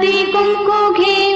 हळदी कुंकू घे.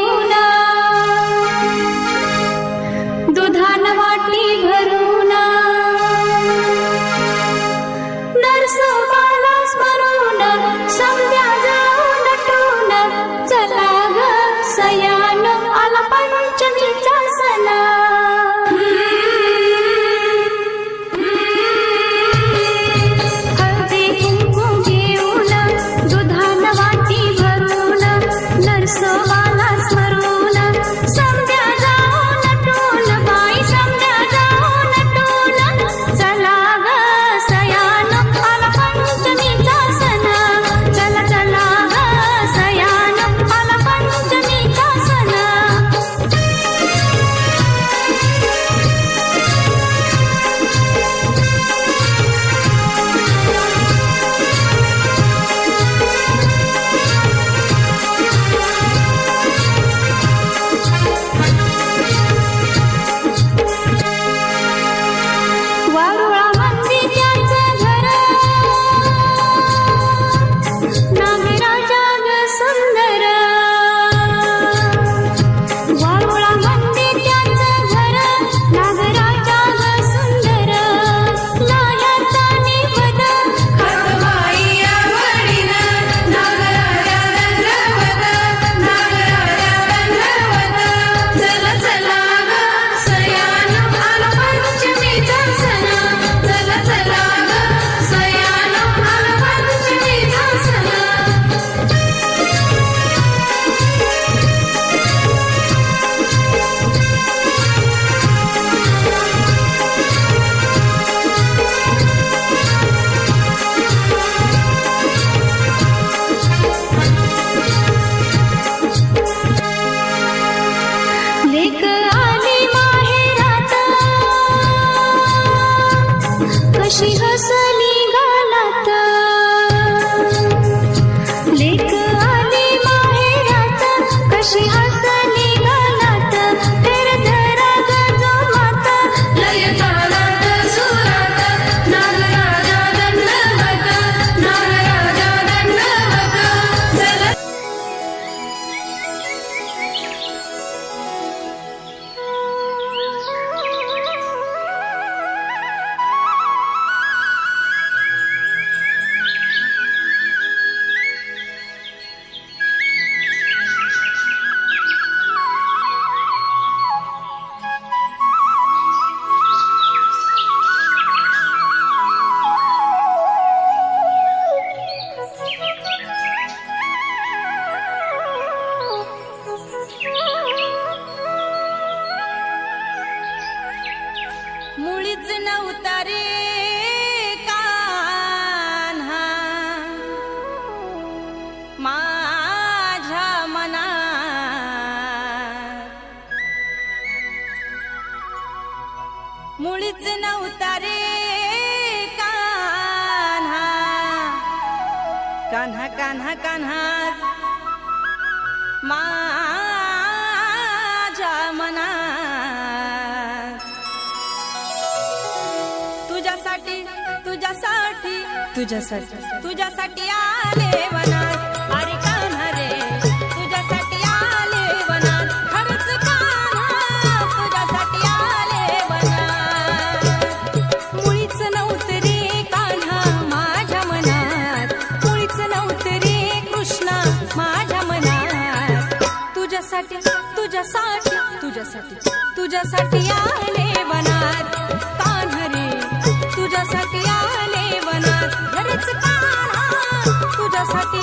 कोणीच नव्हता रे कान्हा। कान्हा कान्हा कान्हा। माझ्या मना तुझ्यासाठी तुझ्यासाठी तुझ्यासाठी. तुझ्यासाठी आले मना अरे का तुझ्यासाठी तुझ्यासाठी तुझ्यासाठी तुझ्यासाठी आले बनात कान्हरे तुझ्यासाठी आले बनात तुझ्यासाठी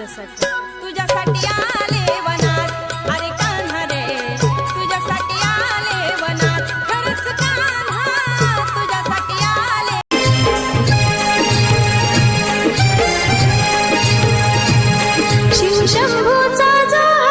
तुझ्यासाठी. तुझ्यासाठी आले वनात. अरे कान्हा तुझ्यासाठी आले वनात. खरंच तुझ्यासाठी आले. शिवशंभूचा जोहार.